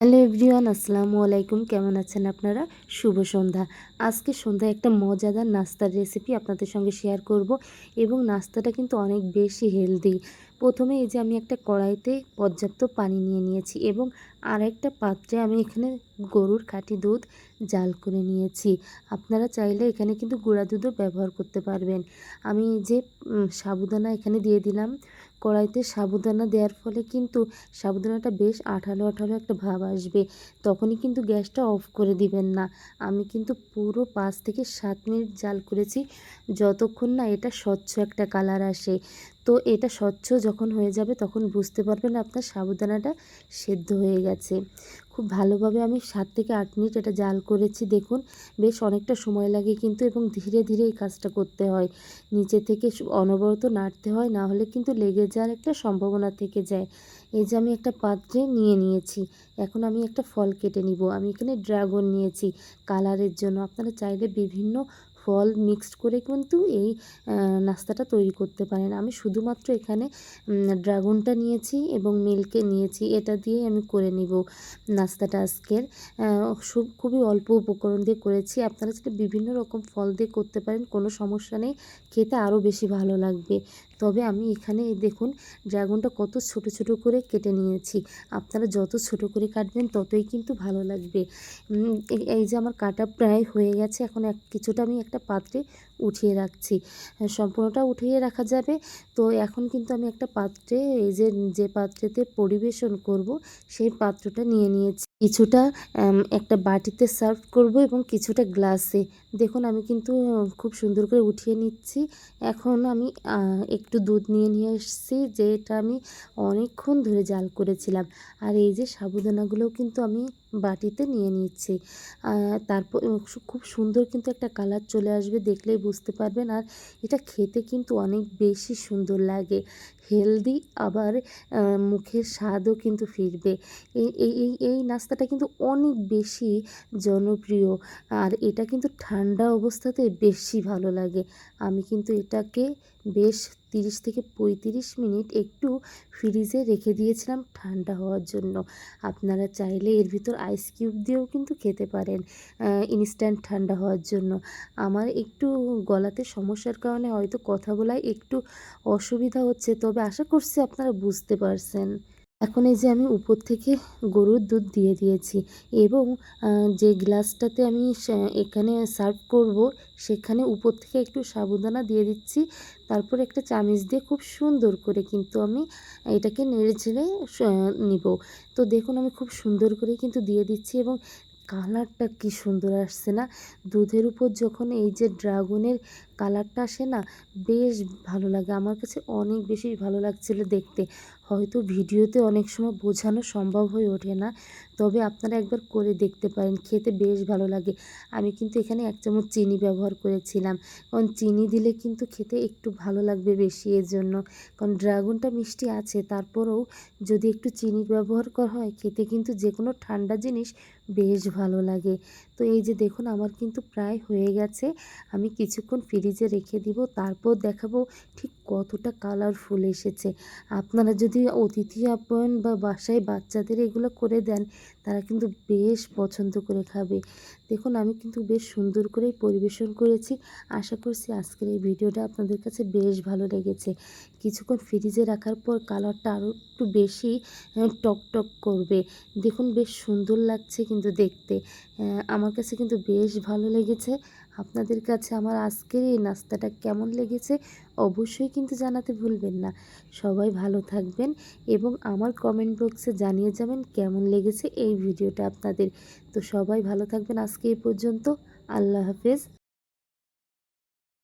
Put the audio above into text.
Hello everyone, আসসালামু আলাইকুম। কেমন আছেন আপনারা? শুভ সন্ধ্যা। আজকে সন্ধ্যায় একটা মজাদার নাস্তার রেসিপি আপনাদের সঙ্গে শেয়ার করব এবং নাস্তাটা কিন্তু অনেক বেশি হেলদি প্রথমে এই যে আমি একটা কড়াইতে পর্যাপ্ত পানি নিয়ে নিয়েছি এবং আর একটা পাত্রে আমি এখানে গরুর খাঁটি দুধ জাল করে নিয়েছি। আপনারা চাইলে এখানে কিন্তু গুঁড়া দুধও ব্যবহার করতে পারবেন। আমি যে সাবুদানা এখানে দিয়ে দিলাম। কড়াইতে সাবুদানা দেওয়ার ফলে কিন্তু সাবুদানাটা বেশ আঠালো আঠালো একটা ভাব আসবে। তখনই কিন্তু গ্যাসটা অফ করে দিবেন না। আমি কিন্তু পুরো পাঁচ থেকে সাত মিনিট জাল করেছি। যতক্ষণ না এটা স্বচ্ছ একটা কালার আসে। তো এটা স্বচ্ছ যখন হয়ে যাবে তখন বুঝতে পারবেন আপনার সাবুদানাটা সেদ্ধ হয়ে গেছে। খুব ভালোভাবে আমি সাত থেকে আট মিনিট এটা জাল করেছি, দেখুন। বেশ অনেকটা সময় লাগে কিন্তু এবং ধীরে ধীরে এই কাজটা করতে হয়। নিচে থেকে অনবরত নাড়তে হয়, না হলে কিন্তু লেগে যাওয়ার একটা সম্ভাবনা থেকে যায়। এই যে আমি একটা পাত্রে নিয়ে নিয়েছি, এখন আমি একটা ফল কেটে নিব। আমি এখানে ড্রাগন নিয়েছি, কালারের জন্য। আপনারা চাইলে বিভিন্ন ফল মিক্সড করে কিন্তু এই নাস্তাটা তৈরি করতে পারেন। আমি শুধুমাত্র এখানে ড্রাগনটা নিয়েছি এবং মিল্কে নিয়েছি। এটা দিয়ে আমি করে নিব নাস্তাটা আজকের। খুবই অল্প উপকরণ দিয়ে করেছি। আপনারা যেটা বিভিন্ন রকম ফল দিয়ে করতে পারেন। কোনো সমস্যা নেই। খেতে আরও বেশি ভালো লাগবে। তবে আমি এখানে দেখুন ড্রাগনটা কত ছোট ছোট করে কেটে নিয়েছি। আপনারা যত ছোট করে কাটবেন ততই কিন্তু ভালো লাগবে। এই যে আমার কাটা প্রায় হয়ে গেছে, এখন এক, কিছুটা আমি একটা পাত্রে উঠিয়ে রাখছি। সম্পূর্ণটা উঠিয়ে রাখা যাবে। তো এখন কিন্তু আমি একটা পাত্রে, এই যে যে পাত্রেতে পরিবেশন করব, সেই পাত্রটা নিয়ে নিয়েছি। কিছুটা একটা বাটিতে সার্ভ করব এবং কিছুটা গ্লাসে। দেখুন, আমি কিন্তু খুব সুন্দর করে উঠিয়ে নিচ্ছি। এখন আমি একটু দুধ নিয়ে নিয়ে এসেছি, যেটা আমি অনেকক্ষণ ধরে জাল করেছিলাম। আর এই যে সাবুদানাগুলোও কিন্তু আমি বাটিতে নিয়ে নিচ্ছি। তারপর খুব সুন্দর কিন্তু একটা কালার চলে আসবে, দেখলেই বুঝতে পারবেন। আর এটা খেতে কিন্তু অনেক বেশি সুন্দর লাগে। হেলদি আবার মুখের স্বাদও কিন্তু ফিরবে। এই এই এই নাস্তাটা কিন্তু অনেক বেশি জনপ্রিয়। আর এটা কিন্তু ঠান্ডা অবস্থাতে বেশি ভালো লাগে। আমি কিন্তু এটাকে বেশ তিরিশ থেকে পঁয়ত্রিশ মিনিট একটু ফ্রিজে রেখে দিয়েছিলাম ঠান্ডা হওয়ার জন্য। আপনারা চাইলে এর ভিতর আইস কিউব দিয়েও কিন্তু খেতে পারেন ইনস্ট্যান্ট ঠান্ডা হওয়ার জন্য। আমার একটু গলাতে সমস্যার কারণে হয়তো কথা বলায় একটু অসুবিধা হচ্ছে, তবে আশা করছি আপনারা বুঝতে পারছেন। এখন এই যে আমি উপর থেকে গরুর দুধ দিয়ে দিয়েছি এবং যে গ্লাসটাতে আমি এখানে সার্ভ করব, সেখানে উপর থেকে একটু সাবুদানা দিয়ে দিচ্ছি। তারপর একটা চামিচ দিয়ে খুব সুন্দর করে কিন্তু আমি এটাকে নেড়ে ছেড়ে নিব। তো দেখুন আমি খুব সুন্দর করে কিন্তু দিয়ে দিচ্ছি এবং কালারটা কি সুন্দর আসছে না। দুধের উপর যখন এই যে ড্রাগনের কালারটা আসে না, বেশ ভালো লাগে। আমার কাছে অনেক বেশি ভালো লাগছিল দেখতে। হয়তো ভিডিওতে অনেক সময় বোঝানো সম্ভব হয়ে ওঠে না, তবে আপনারা একবার করে দেখতে পারেন, খেতে বেশ ভালো লাগে। আমি কিন্তু এখানে এক চামচ চিনি ব্যবহার করেছিলাম, কারণ চিনি দিলে কিন্তু খেতে একটু ভালো লাগবে বেশি এর জন্য কারণ ড্রাগনটা মিষ্টি আছে, তারপরেও যদি একটু চিনি ব্যবহার করা হয়, খেতে কিন্তু যে কোনো ঠান্ডা জিনিস বেশ ভালো লাগে। তো এই যে দেখুন, আমার কিন্তু প্রায় হয়ে গেছে। আমি কিছুক্ষণ ফ্রিজে রেখে দিব, তারপর দেখাবো ঠিক কতটা কালারফুল এসেছে। আপনারা যদি অতিথি আপ্যায়ন বা বাসায় বাচ্চাদের এগুলো করে দেন, তারা কিন্তু বেশ পছন্দ করে খাবে। দেখুন, আমি কিন্তু বেশ সুন্দর করেই পরিবেশন করেছি। আশা করছি আজকের এই ভিডিওটা আপনাদের কাছে বেশ ভালো লেগেছে। কিছুক্ষণ ফ্রিজে রাখার পর কালারটা আরও একটু বেশি টক টক করবে। দেখুন, বেশ সুন্দর লাগছে কিন্তু দেখতে। আমার কাছে কিন্তু বেশ ভালো লেগেছে। আপনাদের কাছে আমার আজকের এই নাস্তাটা কেমন লেগেছে অবশ্যই কিন্তু জানাতে ভুলবেন না। সবাই ভালো থাকবেন এবং আমার কমেন্ট বক্সে জানিয়ে যাবেন কেমন লেগেছে এই ভিডিওটা আপনাদের। তো সবাই ভালো থাকবেন আজকে এই পর্যন্ত। আল্লাহ হাফেজ।